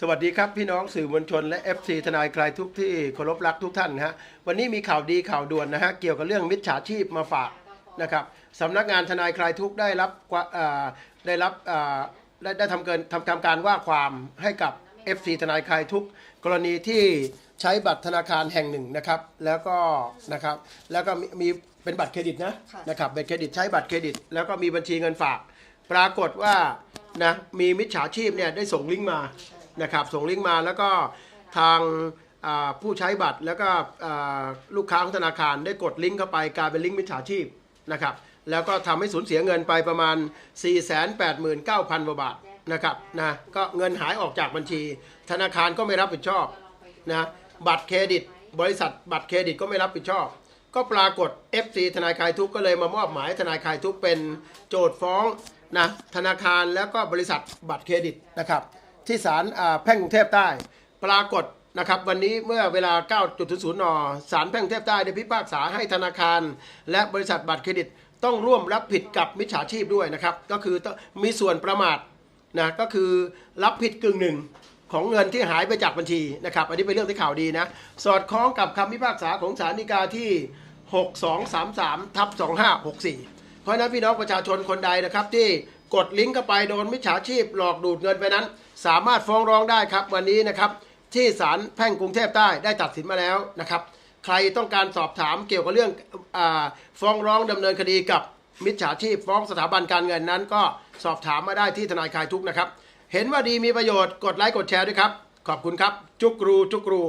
สวัสดีครับ พี่น้องสื่อมวลชนและ FC ทนายคลายทุกข์ที่เคารพรักทุกท่านนะฮะวันนี้มีข่าวดีข่าวด่วนนะฮะเกี่ยวกับเรื่องมิจฉาชีพมาฝากนะครับสำนักงานทนายคลายทุกข์ได้รับกว่าเอ่อได้รับเอ่อได้ได้ทำเกินทำทำการว่าความให้กับ FC ทนายคลายทุกข์กรณีที่ใช้บัตรธนาคารแห่งหนึ่งนะครับ แล้วก็นะครับแล้วก็มีมีเป็นบัตรเครดิตนะค่ะนะครับบัตรเครดิตใช้บัตรเครดิต แล้วก็มีบัญชีเงินฝาก ปรากฏว่านะมีมิจฉาชีพเนี่ยได้ส่งลิงก์มา นะครับส่งลิงก์มาแล้วก็ทางผู้ใช้บัตรแล้วก็ลูกค้าของธนาคารได้กดลิงก์เข้าไปกลายเป็นลิงก์มิจฉาชีพนะครับแล้วก็ทำให้สูญเสียเงินไปประมาณ 489,000กว่าบาทนะครับนะก็เงินหายออกจากบัญชี ธนาคารก็ไม่รับผิดชอบนะบัตรเครดิต บริษัทบัตรเครดิตก็ไม่รับผิดชอบ ก็ปรากฏ FC ทนายคายทุกก็เลยมามอบหมายทนายคายทุกเป็นโจทย์ฟ้องนะธนาคารแล้วก็บริษัทบัตรเครดิตนะครับ ที่ศาลแพ่งกรุงเทพใต้ ปรากฏนะครับวันนี้เมื่อเวลา 9.00นศาลแพ่งกรุงเทพใต้ได้พิพากษาให้ธนาคาร และบริษัทบัตรเครดิตต้องร่วมรับผิดกับมิจฉาชีพด้วยนะครับ ก็คือมีส่วนประมาทนะก็คือรับผิดกึ่งหนึ่งของเงินที่หายไปจากบัญชีนะครับอันนี้เป็นเรื่องที่ข่าวดีนะ สอดคล้องกับคำพิพากษาของศาลฎีกาที่ 6233ทับ2564 เพราะนั้นพี่น้องประชาชนคนใดนะครับที่ กดลิงก์เข้าไปโดนมิจฉาชีพหลอกดูดเงินไปนั้น สามารถฟ้องร้องได้ครับวันนี้นะครับที่ศาลแพ่งกรุงเทพใต้ได้ตัดสินมาแล้วนะครับ ใครต้องการสอบถามเกี่ยวกับเรื่องอฟ้องร้องดำเนินคดีกับมิจฉาชีพฟ้องสถาบันการเงินนั้น ก็สอบถามมาได้ที่ทนายคลายทุกนะครับ เห็นว่าดีมีประโยชน์กดไลค์กดแชร์ด้วยครับ ขอบคุณครับ จุกรูจุกรู